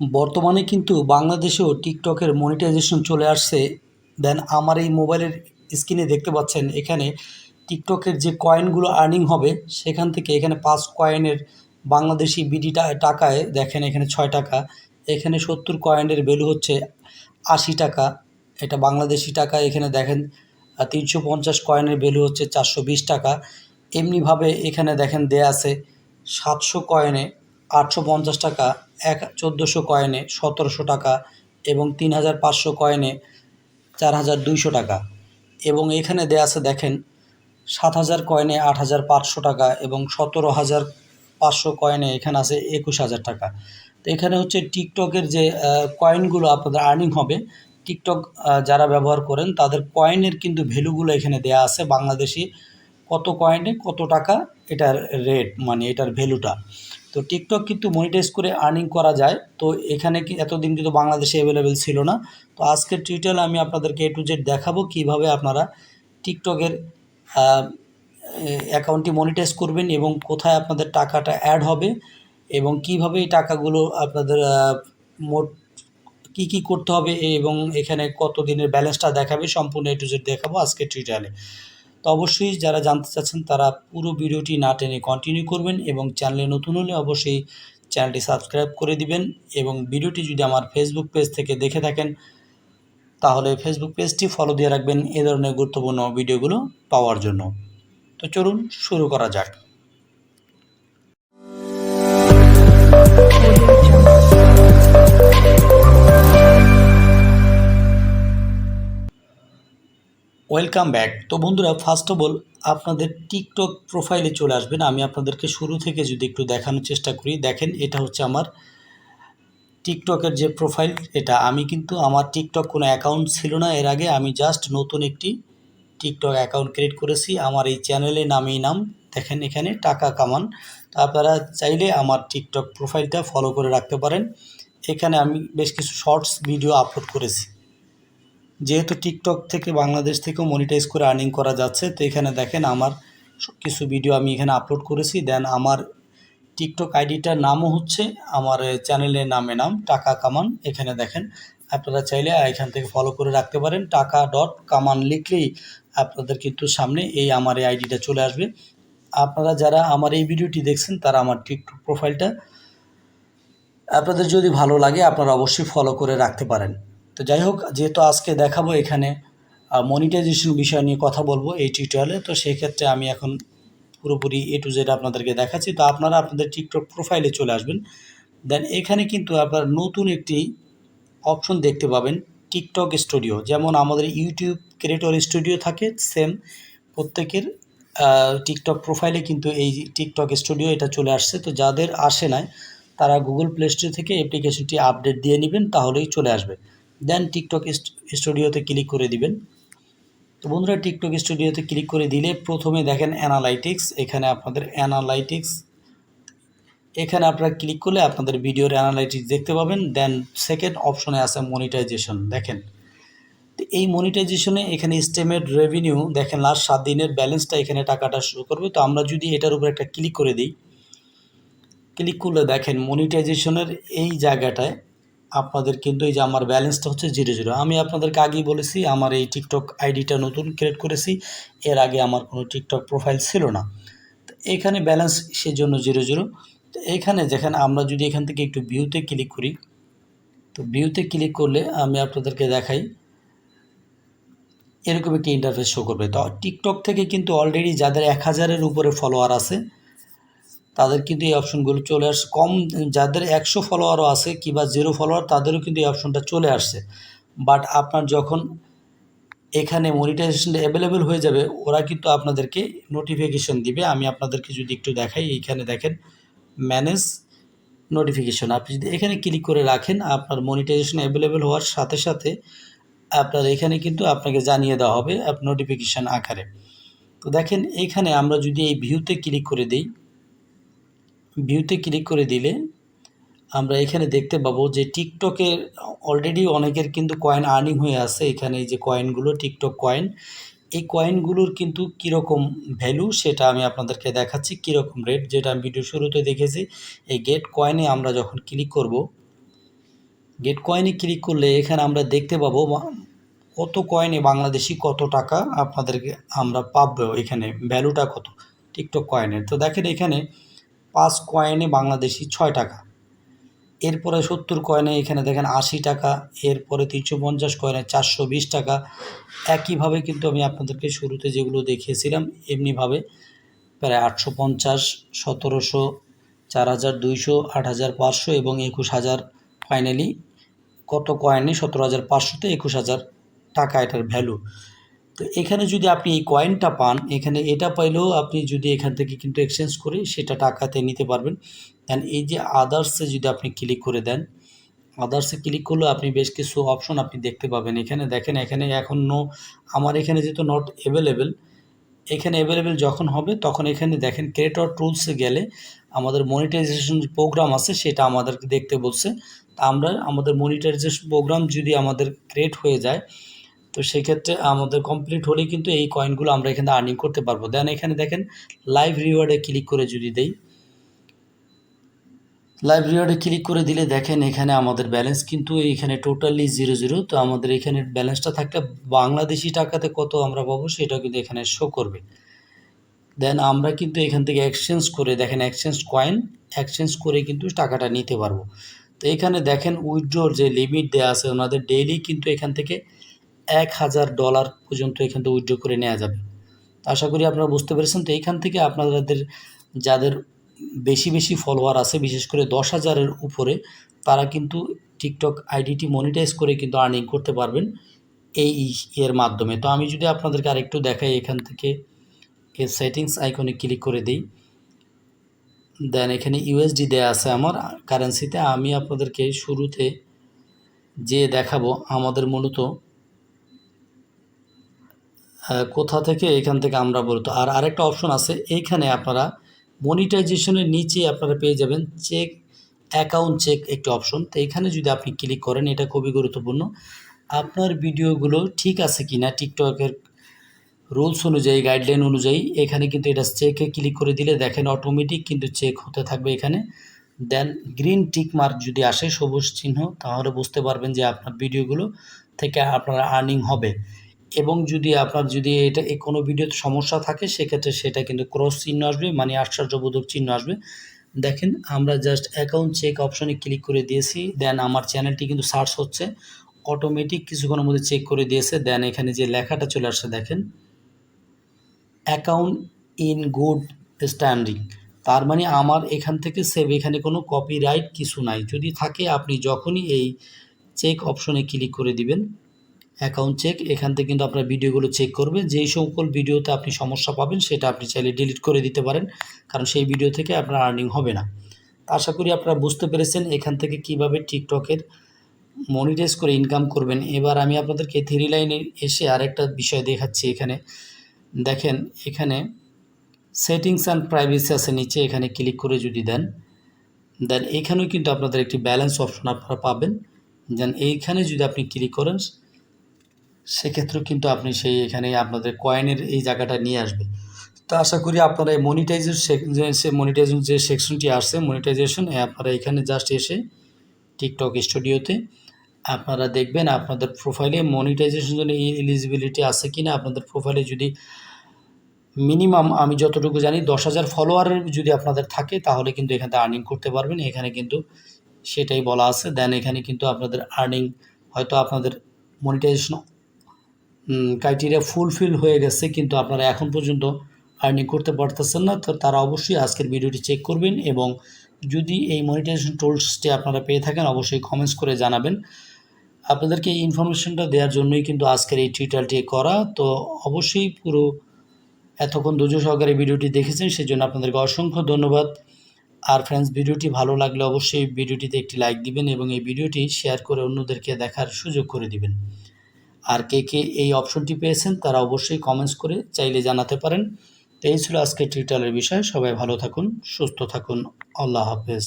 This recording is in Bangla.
বর্তমানে কিন্তু বাংলাদেশেও টিকটকের মনিটাইজেশন চলে আসছে। দেন আমার এই মোবাইলের স্ক্রিনে দেখতে পাচ্ছেন, এখানে টিকটকের যে কয়েনগুলো আর্নিং হবে, সেখান থেকে এখানে পাঁচ কয়েনের বাংলাদেশি বিডি টাকায় দেখেন এখানে ছয় টাকা, এখানে সত্তর কয়েনের ভ্যালু হচ্ছে আশি টাকা, এটা বাংলাদেশি টাকা, এখানে দেখেন তিনশো পঞ্চাশ কয়েনের ভ্যালু হচ্ছে চারশো বিশ টাকা। এমনিভাবে এখানে দেখেন দেয়া আছে সাতশো কয়েনে আটশো পঞ্চাশ টাকা, এক চোদ্দোশো কয়েনে সতেরোশো টাকা এবং তিন হাজার পাঁচশো কয়েনে চার হাজার দুইশো টাকা। এবং এখানে দেয়া আছে, দেখেন, সাত হাজার কয়েনে আট হাজার পাঁচশো টাকা এবং সতেরো হাজার পাঁচশো কয়েনে এখানে আছে একুশ হাজার টাকা। তো এখানে হচ্ছে টিকটকের যে কয়েনগুলো আপনাদের আর্নিং হবে, টিকটক যারা ব্যবহার করেন, তাদের কয়েনের কিন্তু ভ্যালুগুলো এখানে দেয়া আছে বাংলাদেশি। কত কয়েনে কত টাকা এটার রেট মানে এটার ভ্যালুটা। তো টিকটক কিন্তু মনিটাইজ করে আর্নিং করা যায়। তো এখানে কি এতদিন কিন্তু বাংলাদেশে অ্যাভেলেবেল ছিল না। তো আজকের টিউটোরিয়ালে আমি আপনাদেরকে এ টু জেড দেখাবো কীভাবে আপনারা টিকটকের অ্যাকাউন্টটি মনিটাইজ করবেন এবং কোথায় আপনাদের টাকাটা অ্যাড হবে এবং কীভাবে এই টাকাগুলো আপনাদের মোট কী কী করতে হবে এবং এখানে কত দিনের ব্যালেন্সটা দেখাবে সম্পূর্ণ এ টু জেড দেখাবো আজকের টিউটোরিয়ালে তো অবশ্যই যারা জানতে চাচ্ছেন, তারা পুরো ভিডিওটি না টেনে কন্টিনিউ করবেন এবং চ্যানেলে নতুন হলে অবশ্যই চ্যানেলটি সাবস্ক্রাইব করে দিবেন এবং ভিডিওটি যদি আমার ফেসবুক পেজ থেকে দেখে থাকেন, তাহলে ফেসবুক পেজটি ফলো দিয়ে রাখবেন। এ ধরনের গুরুত্বপূর্ণ ভিডিওগুলো পাওয়ার জন্য। তো চলুন শুরু করা যাক। ওয়েলকাম ব্যাক তো বন্ধুরা ফার্স্ট অফ অল আপনাদের টিকটক প্রোফাইলে চলে আসবেন। আমি আপনাদেরকে শুরু থেকে যদি একটু দেখানোর চেষ্টা করি, দেখেন এটা হচ্ছে আমার টিকটকের যে প্রোফাইল এটা আমি কিন্তু আমার টিকটক কোনো অ্যাকাউন্ট ছিল না এর আগে। আমি জাস্ট নতুন একটি টিকটক অ্যাকাউন্ট ক্রিয়েট করেছি। আমার এই চ্যানেলের নামেই নাম। দেখেন এখানে টাকা কামান। আপনারা চাইলে আমার টিকটক প্রোফাইলটা ফলো করে রাখতে পারেন। এখানে আমি বেশ কিছু শর্টস ভিডিও আপলোড করেছি। যেহেতু টিকটক থেকে বাংলাদেশ থেকেও মনিটাইজ করে আর্নিং করা যাচ্ছে, তো এখানে দেখেন আমার কিছু ভিডিও আমি এখানে আপলোড করেছি। দেন আমার টিকটক আইডিটার নামও হচ্ছে, আমার চ্যানেলের নামে নাম, টাকা কামান, এখানে দেখেন। আপনারা চাইলে এখান থেকে ফলো করে রাখতে পারেন। টাকা ডট কামান লিখলেই আপনাদের কিন্তু সামনে এই আমার এই আইডিটা চলে আসবে। আপনারা যারা আমার এই ভিডিওটি দেখছেন, তারা আমার টিকটক প্রোফাইলটা আপনাদের যদি ভালো লাগে, আপনারা অবশ্যই ফলো করে রাখতে পারেন। তো যাই হোক, যেহেতু আজকে দেখাবো এখানে মনিটাইজেশন বিষয় নিয়ে কথা বলব এই টিউটোরিয়ালে তো সেই ক্ষেত্রে আমি এখন পুরোপুরি এ টু জেড আপনাদেরকে দেখাচ্ছি। তো আপনারা আপনাদের টিকটক প্রোফাইলে চলে আসবেন। দেন এখানে কিন্তু আপনার নতুন একটি অপশন দেখতে পাবেন টিকটক স্টুডিও যেমন আমাদের ইউটিউব ক্রিয়েটর স্টুডিও থাকে সেম প্রত্যেকের টিকটক প্রোফাইলে কিন্তু এই টিকটক স্টুডিও এটা চলে আসছে। তো যাদের আসে নাই, তারা গুগল প্লে স্টোর থেকে অ্যাপ্লিকেশনটি আপডেট দিয়ে নেবেন, তাহলেই চলে আসবে। দেন টিকটক স্টুডিওতে ক্লিক করে দিবেন। তো বন্ধুরা টিকটক স্টুডিওতে ক্লিক করে দিলে প্রথমে দেখেন অ্যানালাইটিক্স এখানে আপনাদের অ্যানালাইটিক্স এখানে আপনারা ক্লিক করলে আপনাদের ভিডিওর অ্যানালাইটিক্স দেখতে পাবেন। দেন সেকেন্ড অপশনে আছে মনিটাইজেশন দেখেন। এই মনিটাইজেশনে এখানে স্টেমের রেভিনিউ দেখেন লাস্ট সাত দিনের ব্যালেন্সটা এখানে টাকাটা শুরু করবে। তো আমরা যদি এটার উপর একটা ক্লিক করে দিই ক্লিক করলে দেখেন মনিটাইজেশনের এই জায়গাটায় আপনাদের কিন্তু এই যে আমার ব্যালেন্সটা হচ্ছে জিরো জিরো আমি আপনাদেরকে আগেই বলেছি, আমার এই টিকটক আইডিটা নতুন ক্রিয়েট করেছি। এর আগে আমার কোনো টিকটক প্রোফাইল ছিল না। তো এখানে ব্যালেন্স সেজন্য জিরো জিরো তো এখানে যেখানে আমরা যদি এখান থেকে একটু ভিউতে ক্লিক করি, তো ভিউতে ক্লিক করলে আমি আপনাদেরকে দেখাই। এরকম একটি ইন্টারফেস শো করবে। তো টিকটক থেকে কিন্তু অলরেডি যাদের এক হাজারের উপরে ফলোয়ার আছে তাদের কিন্তু এই অপশনগুলো চলে আসছে। কম যাদের একশো ফলোয়ারও আছে কিংবা জিরো ফলোয়ার তাদেরও কিন্তু এই অপশনটা চলে আসছে। বাট আপনার যখন এখানে মনিটাইজেশনটা অ্যাভেলেবেল হয়ে যাবে, ওরা কিন্তু আপনাদেরকে নোটিফিকেশন দিবে। আমি আপনাদেরকে যদি একটু দেখাই, এইখানে দেখেন ম্যানেজ নোটিফিকেশন আপনি যদি এখানে ক্লিক করে রাখেন, আপনার মনিটাইজেশন অ্যাভেলেবেল হওয়ার সাথে সাথে আপনার এখানে কিন্তু আপনাকে জানিয়ে দেওয়া হবে নোটিফিকেশান আকারে। তো দেখেন এইখানে আমরা যদি এই ভিউতে ক্লিক করে দিই ভিউতে ক্লিক করে দিলে আমরা এখানে দেখতে পাবো যে টিকটকে অলরেডি অনেকের কিন্তু কয়েন আর্নিং হয়ে আছে। এখানে এই যে কয়েনগুলো টিকটক কয়েন এই কয়েনগুলোর কিন্তু কীরকম ভ্যালু সেটা আমি আপনাদেরকে দেখাচ্ছি, কীরকম রেট যেটা আমি ভিডিও শুরুতে দেখেছি। এই গেট কয়েনে আমরা যখন ক্লিক করব গেট কয়েনে ক্লিক করলে এখানে আমরা দেখতে পাবো কত কয়েনে বাংলাদেশি কত টাকা আপনাদেরকে আমরা পাবো এখানে ভ্যালুটা কত, টিকটক কয়েনের তো দেখেন এখানে পাঁচ কয়েনে বাংলাদেশি ছয় টাকা। এরপরে সত্তর কয়েনে এখানে দেখেন আশি টাকা, এরপরে তিনশো পঞ্চাশ কয়েনে চারশো বিশ টাকা। একইভাবে কিন্তু আমি আপনাদেরকে শুরুতে যেগুলো দেখিয়েছিলাম, এমনিভাবে প্রায় আটশো পঞ্চাশ, সতেরোশো, চার হাজার দুইশো, আট হাজার পাঁচশো এবং একুশ হাজার ফাইনালি কত কয়েনে সতেরো হাজার পাঁচশোতে একুশ হাজার টাকা এটার ভ্যালু। তো এখানে যদি আপনি এই কয়েনটা পান, এখানে এটা পাইলেও আপনি যদি এখান থেকে কিন্তু এক্সচেঞ্জ করে সেটা টাকাতে নিতে পারবেন। দেন এই যে আদার্সে যদি আপনি ক্লিক করে দেন আদার্সে ক্লিক করলে আপনি বেশ কিছু অপশন আপনি দেখতে পাবেন। এখানে দেখেন, এখানে এখন নো আমার এখানে যেহেতু নট অ্যাভেলেবেল এখানে অ্যাভেলেবেল যখন হবে তখন এখানে দেখেন ক্রিয়েটর টুলসে গেলে আমাদের মনিটাইজেশন প্রোগ্রাম আছে সেটা আমাদেরকে দেখতে বলছে। তা আমরা আমাদের মনিটাইজেশন প্রোগ্রাম যদি আমাদের ক্রিয়েট হয়ে যায় তো সেক্ষেত্রে আমাদের কমপ্লিট হলেই কিন্তু এই কয়েনগুলো আমরা এখানে আর্নিং করতে পারব। দেন এখানে দেখেন লাইভ রিওয়ার্ডে ক্লিক করে যদি দেই লাইভ রিওয়ার্ডে ক্লিক করে দিলে দেখেন এখানে আমাদের ব্যালেন্স কিন্তু এইখানে টোটালি জিরো জিরো তো আমাদের এখানে ব্যালেন্সটা থাকলে বাংলাদেশি টাকাতে কত আমরা পাবো সেটা কিন্তু এখানে শো করবে। দেন আমরা কিন্তু এখান থেকে এক্সচেঞ্জ করে দেখেন এক্সচেঞ্জ কয়েন এক্সচেঞ্জ করে কিন্তু টাকাটা নিতে পারব। তো এখানে দেখেন উইথড্রোর যে লিমিট দেওয়া আছে, ওনাদের ডেইলি কিন্তু এখান থেকে এক হাজার ডলার পর্যন্ত এখান থেকে উইথড্র করে নেওয়া যাবে। তো আশা করি আপনারা বুঝতে পেরেছেন। তো এখান থেকে আপনাদের যাদের বেশি বেশি ফলোয়ার আছে, বিশেষ করে দশ হাজারের উপরে, তারা কিন্তু টিকটক আইডিটি মনিটাইজ করে কিন্তু আর্নিং করতে পারবেন এই এর মাধ্যমে। তো আমি যদি আপনাদেরকে আরেকটু দেখাই এখান থেকে, এর সেটিংস আইকনে ক্লিক করে দিই। দেন এখানে ইউএসডি দেয়া আছে আমার কারেন্সিতে আমি আপনাদেরকে শুরুতে যে দেখাবো, আমাদের মূলত কোথা থেকে এখান থেকে আমরা বলতো। আর আরেকটা অপশন আছে, এইখানে আপনারা মনিটাইজেশনের নিচে আপনারা পেয়ে যাবেন চেক অ্যাকাউন্ট চেক একটি অপশন তো এখানে যদি আপনি ক্লিক করেন, এটা খুবই গুরুত্বপূর্ণ। আপনার ভিডিওগুলো ঠিক আছে কি না টিকটকের রুলস অনুযায়ী গাইডলাইন অনুযায়ী, এখানে কিন্তু এটা চেকে ক্লিক করে দিলে দেখেন অটোমেটিক কিন্তু চেক হতে থাকবে এখানে। দেন গ্রিন টিক মার্ক যদি আসে, সবুজ চিহ্ন, তাহলে বুঝতে পারবেন যে আপনার ভিডিওগুলো থেকে আপনার আর্নিং হবে। এবং যদি আপনার যদি এটা কোনো ভিডিওতে সমস্যা থাকে, সেক্ষেত্রে সেটা কিন্তু ক্রস চিহ্ন আসবে মানে আশ্চর্যবোধক চিহ্ন আসবে। দেখেন, আমরা জাস্ট অ্যাকাউন্ট চেক অপশনে ক্লিক করে দিয়েছি দেন আমার চ্যানেলটি কিন্তু সার্চ হচ্ছে। অটোমেটিক কিছুক্ষণের মধ্যে চেক করে দিয়েছে দেন এখানে যে লেখাটা চলে আসছে, দেখেন। অ্যাকাউন্ট ইন গুড স্ট্যান্ডিং তার মানে আমার এখান থেকে সেভ এখানে কোনো কপিরাইট কিছু নাই। যদি থাকে, আপনি যখনই এই চেক অপশনে ক্লিক করে দিবেন অ্যাকাউন্ট চেক এখান থেকে কিন্তু আপনার ভিডিওগুলো চেক করবে যেই সকল ভিডিওতে আপনি সমস্যা পাবেন, সেটা আপনি চাইলে ডিলিট করে দিতে পারেন, কারণ সেই ভিডিও থেকে আপনার আর্নিং হবে না। আশা করি আপনারা বুঝতে পেরেছেন এখান থেকে কীভাবে টিকটকের মনিটাইজ করে ইনকাম করবেন। এবার আমি আপনাদেরকে থ্রি লাইনে এসে আরেকটা বিষয় দেখাচ্ছি এখানে। দেখেন, এখানে সেটিংস অ্যান্ড প্রাইভেসি আছে নিচে, এখানে ক্লিক করে যদি দেন দেন এইখানেও কিন্তু আপনাদের একটি ব্যালেন্স অপশন আপনারা পাবেন। দেন এইখানে যদি আপনি ক্লিক করেন সেক্ষেত্রেও কিন্তু আপনি সেই এখানে আপনাদের কয়েনের এই জায়গাটা নিয়ে আসবে তো আশা করি আপনারা এই মনিটাইজের যে মনিটাইজেশন যে সেকশনটি আসছে মনিটাইজেশন আপনারা এখানে জাস্ট এসে টিকটক স্টুডিওতে আপনারা দেখবেন আপনাদের প্রোফাইলে মনিটাইজেশন জন্য এলিজিবিলিটি আছে কি না আপনাদের প্রোফাইলে যদি মিনিমাম আমি যতটুকু জানি, দশ হাজার ফলোয়ারের যদি আপনাদের থাকে, তাহলে কিন্তু এখানে আর্নিং করতে পারবেন। এখানে কিন্তু সেটাই বলা আছে। দেন এখানে কিন্তু আপনাদের আর্নিং হয়তো আপনাদের মনিটাইজেশন ক্রাইটেরিয়া ফুলফিল হয়ে গেছে, কিন্তু আপনারা এখন পর্যন্ত আর্নিং করতে পারতেছেন না। তো তারা অবশ্যই আজকের ভিডিওটি চেক করবেন এবং যদি এই মনিটাইজেশন টুলসটি আপনারা পেয়ে থাকেন, অবশ্যই কমেন্টস করে জানাবেন। আপনাদেরকে এই ইনফরমেশনটা দেওয়ার জন্যই কিন্তু আজকের এই টিউটোরিয়ালটি করা। তো অবশ্যই পুরো এতক্ষণ ধৈর্য সহকারে ভিডিওটি দেখেছেন সেই জন্য আপনাদেরকে অসংখ্য ধন্যবাদ। আর ফ্রেন্ডস ভিডিওটি ভালো লাগলে অবশ্যই ভিডিওটিতে একটি লাইক দিবেন এবং এই ভিডিওটি শেয়ার করে অন্যদেরকে দেখার সুযোগ করে দিবেন। আর কে কে এই অপশনটি পেয়েছেন তারা অবশ্যই কমেন্টস করে চাইলে জানাতে পারেন। তো এই ছিল আজকে টিউটারের বিষয়। সবাই ভালো থাকুন, সুস্থ থাকুন। আল্লাহ হাফেজ।